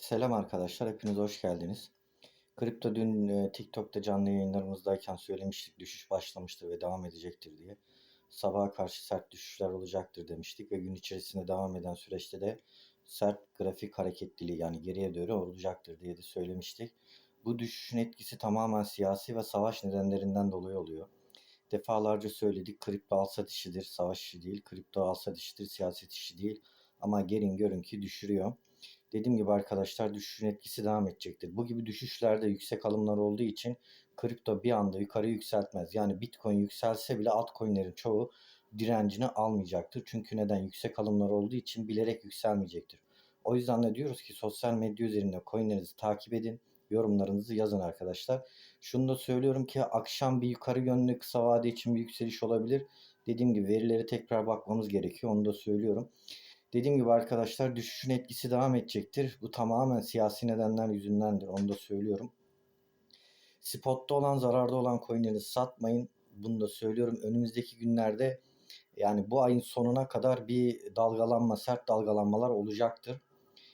Selam arkadaşlar, hepiniz hoş geldiniz. Kripto dün e, TikTok'ta canlı yayınlarımızdayken söylemiştik düşüş başlamıştır ve devam edecektir diye. Sabaha karşı sert düşüşler olacaktır demiştik ve gün içerisinde devam eden süreçte de sert grafik hareketliliği yani geriye doğru olacaktır diye de söylemiştik. Bu düşüşün etkisi tamamen siyasi ve savaş nedenlerinden dolayı oluyor. Defalarca söyledik kripto alsat işidir, savaş işi değil. Kripto alsat işidir, siyaset işi değil. Ama gelin görün ki düşürüyor. Dediğim gibi arkadaşlar düşüşün etkisi devam edecektir. Bu gibi düşüşlerde yüksek alımlar olduğu için kripto bir anda yukarı yükseltmez. Yani Bitcoin yükselse bile altcoin'lerin çoğu direncini almayacaktır. Çünkü neden? Yüksek alımlar olduğu için bilerek yükselmeyecektir. O yüzden de diyoruz ki sosyal medya üzerinde coinlerinizi takip edin. Yorumlarınızı yazın arkadaşlar. Şunu da söylüyorum ki akşam bir yukarı yönlü kısa vade için bir yükseliş olabilir. Dediğim gibi verilere tekrar bakmamız gerekiyor. Onu da söylüyorum. Dediğim gibi arkadaşlar düşüşün etkisi devam edecektir. Bu tamamen siyasi nedenler yüzündendir. Onu da söylüyorum. Spotta olan zararda olan coinleri satmayın. Bunu da söylüyorum. Önümüzdeki günlerde yani bu ayın sonuna kadar bir dalgalanma, sert dalgalanmalar olacaktır.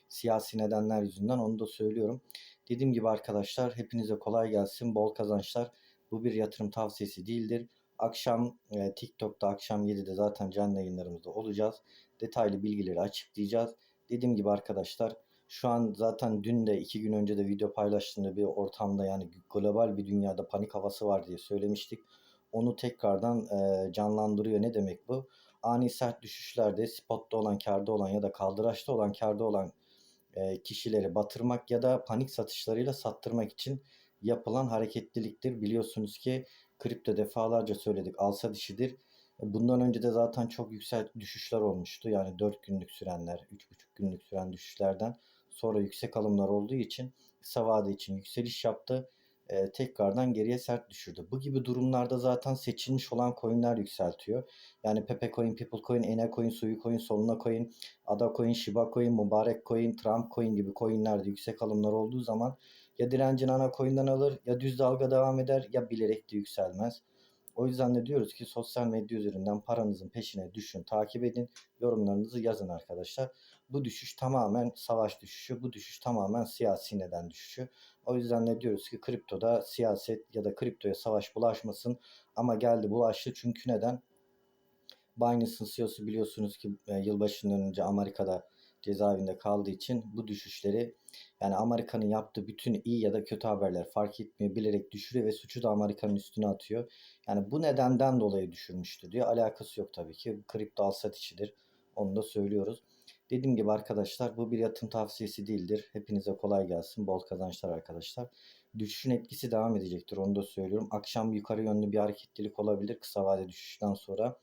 Siyasi nedenler yüzünden onu da söylüyorum. Dediğim gibi arkadaşlar hepinize kolay gelsin. Bol kazançlar. Bu bir yatırım tavsiyesi değildir. Akşam e, TikTok'ta akşam 7'de zaten canlı yayınlarımızda olacağız. Detaylı bilgileri açıklayacağız. Dediğim gibi arkadaşlar şu an zaten dün de iki gün önce de video paylaştığımda bir ortamda yani global bir dünyada panik havası var diye söylemiştik. Onu tekrardan e, canlandırıyor. Ne demek bu? Ani sert düşüşlerde spotta olan, karda olan ya da kaldıraçta olan, karda olan e, kişileri batırmak ya da panik satışlarıyla sattırmak için yapılan hareketliliktir. Biliyorsunuz ki kripto defalarca söyledik alsa dişidir. Bundan önce de zaten çok yüksek düşüşler olmuştu. Yani 4 günlük sürenler, 3,5 günlük süren düşüşlerden sonra yüksek alımlar olduğu için kısa vade için yükseliş yaptı. Ee, tekrardan geriye sert düşürdü. Bu gibi durumlarda zaten seçilmiş olan coinler yükseltiyor. Yani Pepe Coin, People Coin, Ene Coin, Suyu Coin, Soluna Coin, Ada Coin, Shiba Coin, Mübarek Coin, Trump Coin gibi coinlerde yüksek alımlar olduğu zaman ya direncini ana coin'den alır ya düz dalga devam eder ya bilerek de yükselmez. O yüzden de diyoruz ki sosyal medya üzerinden paranızın peşine düşün, takip edin, yorumlarınızı yazın arkadaşlar. Bu düşüş tamamen savaş düşüşü, bu düşüş tamamen siyasi neden düşüşü. O yüzden de diyoruz ki kriptoda siyaset ya da kriptoya savaş bulaşmasın ama geldi bulaştı çünkü neden? Binance'ın CEO'su biliyorsunuz ki e, yılbaşından önce Amerika'da cezaevinde kaldığı için bu düşüşleri yani Amerika'nın yaptığı bütün iyi ya da kötü haberler fark etmiyor bilerek düşürüyor ve suçu da Amerika'nın üstüne atıyor. Yani bu nedenden dolayı düşürmüştü diyor. Alakası yok tabii ki. Kripto al işidir. Onu da söylüyoruz. Dediğim gibi arkadaşlar bu bir yatırım tavsiyesi değildir. Hepinize kolay gelsin. Bol kazançlar arkadaşlar. Düşüşün etkisi devam edecektir. Onu da söylüyorum. Akşam yukarı yönlü bir hareketlilik olabilir. Kısa vade düşüşten sonra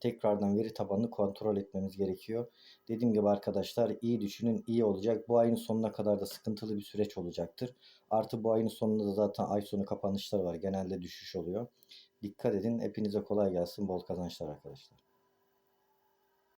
tekrardan veri tabanını kontrol etmemiz gerekiyor. Dediğim gibi arkadaşlar iyi düşünün iyi olacak. Bu ayın sonuna kadar da sıkıntılı bir süreç olacaktır. Artı bu ayın sonunda da zaten ay sonu kapanışlar var. Genelde düşüş oluyor. Dikkat edin. Hepinize kolay gelsin. Bol kazançlar arkadaşlar.